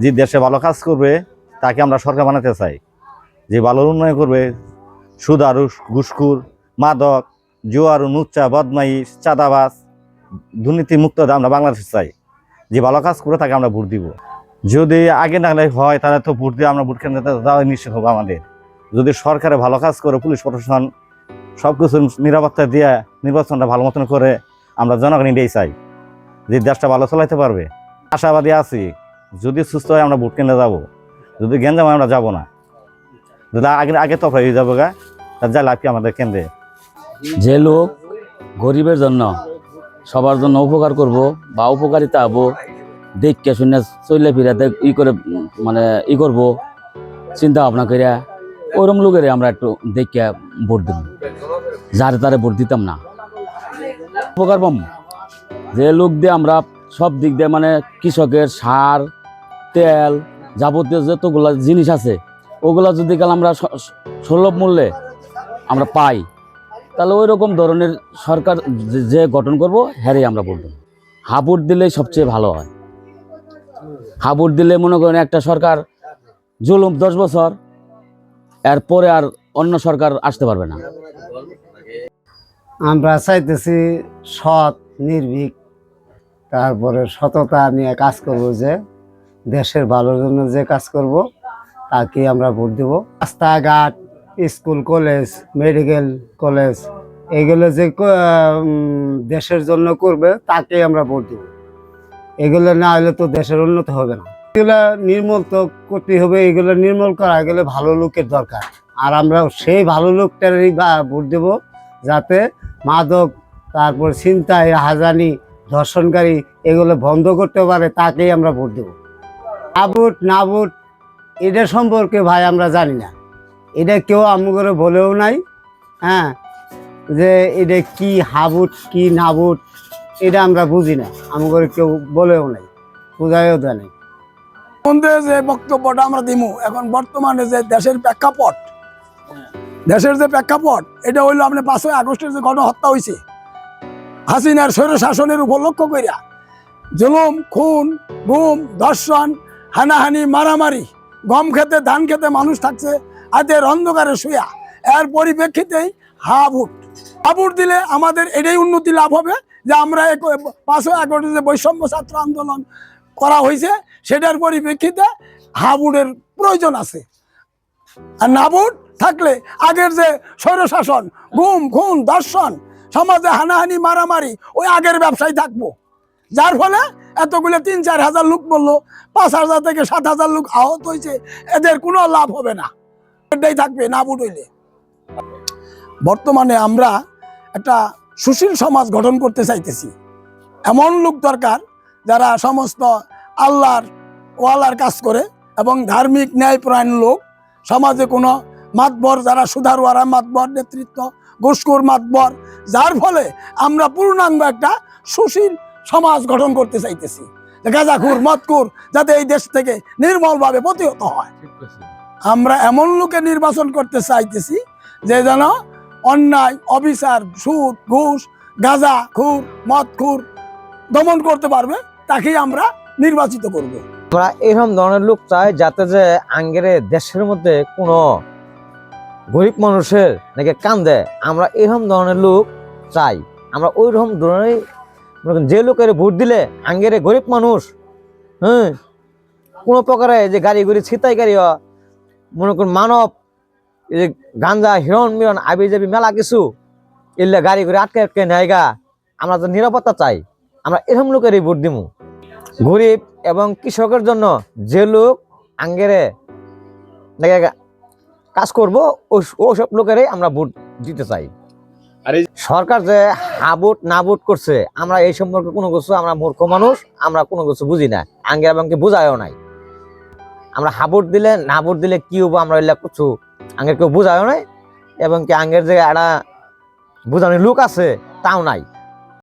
যে দেশে ভালো কাজ করবে, তাকে আমরা সরকার বানাতে চাই। যে ভালো উন্নয়ন করবে সুদারু ঘুসখুর মাদক, জুয়ারু নুচ্চা বদমাইশ চাঁদাবাস দুর্নীতি মুক্ত আমরা বাংলাদেশ চাই। যে ভালো কাজ করে তাকে আমরা ভোট দিব। যদি আগে না হয়, তাহলে তো ভোট দিয়ে আমরা ভোট কেন্দ্রে যাওয়া নিশ্চিত হবে আমাদের। যদি সরকারে ভালো কাজ করে, পুলিশ প্রশাসন সব কিছু নিরাপত্তা দিয়ে নির্বাচনটা ভালো মতন করে, আমরা জনগণ এটাই চাই। যে দেশটা ভালো চালাইতে পারবে। আশাবাদী আছি। যদি সুস্থ হয় আমরা ভোট কেন্দ্রে যাব। যদি গেঞ্জাম হয় আমরা যাব না। যদি আগে আগে তো হয়ে যাব গা। তার যা লাভ কি আমাদের কেন্দ্রে? যে লোক গরিবের জন্য সবার জন্য উপকার করব বা উপকারিতা হব দেখকে শুনে চলে ফিরে দেখ ই করে মানে ই করব, চিন্তা ভাবনা করিয়া ওরম লোকের আমরা একটু দেখে ভোট দিব যারে তারে ভোট দিতাম না। উপকার পাম। যে লোক দিয়ে আমরা সব দিক দিয়ে মানে কৃষকের সার তেল যাবতীয় যতগুলা জিনিস আছে, ওগুলা যদি গেলে আমরা সুলভ মূল্যে আমরা পাই। তাহলে ওই রকম ধরনের সরকার যে- গঠন করব হ্যারে আমরা বলব হাবুট দিলেই সবচেয়ে ভালো হয়। হাবুট দিলে মনে করেন একটা সরকার জুলুম দশ বছর, এরপরে আর অন্য সরকার আসতে পারবে না। আমরা চাইতেছি সৎ, নির্ভীক, তারপরে সততা নিয়ে কাজ করব যে দেশের ভালোর জন্য যে কাজ করব তাকে আমরা ভোট দেব। রাস্তাঘাট, স্কুল, কলেজ, মেডিকেল কলেজ, এগুলো যে দেশের জন্য করবে তাকে আমরা ভোট দেব। এগুলো না হলে তো দেশের উন্নত হবে না। এগুলো নির্মূল তো করতে হবে, এগুলো নির্মূল করা গেলে ভালো লোকের দরকার। আর আমরা সেই ভালো লোকটারই বা- ভোট দেবো, যাতে মাদক, তারপর ছিনতাই, হাজানি, ধর্ষণকারী এগুলো বন্ধ করতে পারে, তাকেই আমরা ভোট দেবো। না ভোট না ভোট এটা সম্পর্কে ভাই আমরা জানি না। এটা কেউ আমগরে বলেও নাই হ্যাঁ যে এটা কি হাবুট, কি নাবুট, এটা আমরা বুঝি না। আমগরে কেউ বলেও নাই, বোঝাইও দেয় নাই। যে বক্তব্যটা আমরা দিমু, এখন বর্তমানে যে দেশের প্রেক্ষাপট, দেশের যে প্রেক্ষাপট, এটা হইল আপনি পাঁচই আগস্টের যে গণহত্যা হয়েছে হাসিনার স্বৈর শাসনের উপলক্ষ করিয়া জুলুম, খুন, গুম, ধর্ষণ হানাহানি, মারামারি, গম খেতে, ধান খেতে মানুষ থাকছে আদের অন্ধকারে শুয়া। এর পরিপ্রেক্ষিতেই হাবুট হাবুট দিলে আমাদের এটাই উন্নতি লাভ হবে যে আমরা এক- পাঁচই যে বৈষম্য ছাত্র আন্দোলন করা হয়েছে, সেটার পরিপ্রেক্ষিতে হাবুটের প্রয়োজন আছে। আর নাবুড থাকলে আগের যে স্বৈরশাসন, গুম, খুন দর্শন সমাজে হানাহানি, মারামারি, ওই আগের ব্যবসায় থাকব। যার ফলে এতগুলো তিন, চার হাজার লোক বলল, পাঁচ হাজার থেকে সাত হাজার লোক আহত হয়েছে, এদের কোনো লাভ হবে না। এটাই থাকবে নাবুড হইলে। বর্তমানে আমরা একটা সুশীল সমাজ গঠন করতে চাইতেছি। এমন লোক দরকার যারা সমস্ত আল্লাহর ওয়ালার কাজ করে এবং ধার্মিক ন্যায়পরায়ণ লোক। সমাজে কোনো মাতবর যারা সুধারওয়ারা মাতবর, নেতৃত্ব, ঘুষখোর মাতবর, যার ফলে আমরা পূর্ণাঙ্গ একটা সুশীল সমাজ গঠন করতে চাইতেছি। গাঁজাখুর মদকুর যাতে এই দেশ থেকে নির্মলভাবে প্রতিহত হয়। আমরা এমন লোকে নির্বাচন করতে চাইতেছি যে যেন অন্যায় অবিচার সুদ ঘুষ গাঁজা খুর মদ খুর দমন করতে পারবে তাকেই আমরা নির্বাচিত করব। আমরা এরকম ধরনের লোক চাই যাতে যে আঙ্গেরে দেশের মধ্যে কোনো গরিব মানুষের নাকি কান্দে। আমরা এরকম ধরনের লোক চাই। আমরা ওই রকম ধরনের যে লোকের ভোট দিলে আঙ্গেরে গরিব মানুষ হ্যাঁ? কোনো প্রকারে যে গাড়ি গুড়ি ছিটাই গাড়ি মনে করুন মানব, এই যে গাঞ্জা হিরণ মিরণ আবি যাবি মেলা কিছু, এলে গাড়ি করে আটকে আটকে নেয়গা আমরা তো নিরাপত্তা চাই, আমরা এরকম লোকেরই ভোট দিমু। গরিব এবং কৃষকের জন্য যে লোক আঙ্গেরে কাজ করব ওসব লোকেরই আমরা ভোট দিতে চাই। সরকার যে হাবুট নাবুট করছে, আমরা এই সম্পর্কে কোনো কিছু, আমরা মূর্খ মানুষ, আমরা কোনো কিছু বুঝি না। আঙ্গে এবং বুঝায়ও নাই। আমরা হাবুট দিলে, নাবুট দিলে কি হব আমরা এলাকা কিছু আঙ্গের কেউ বুঝায়ও নাই, এবং কি আঙ্গের যে একটা বোঝানোর লোক আছে, তাও নাই।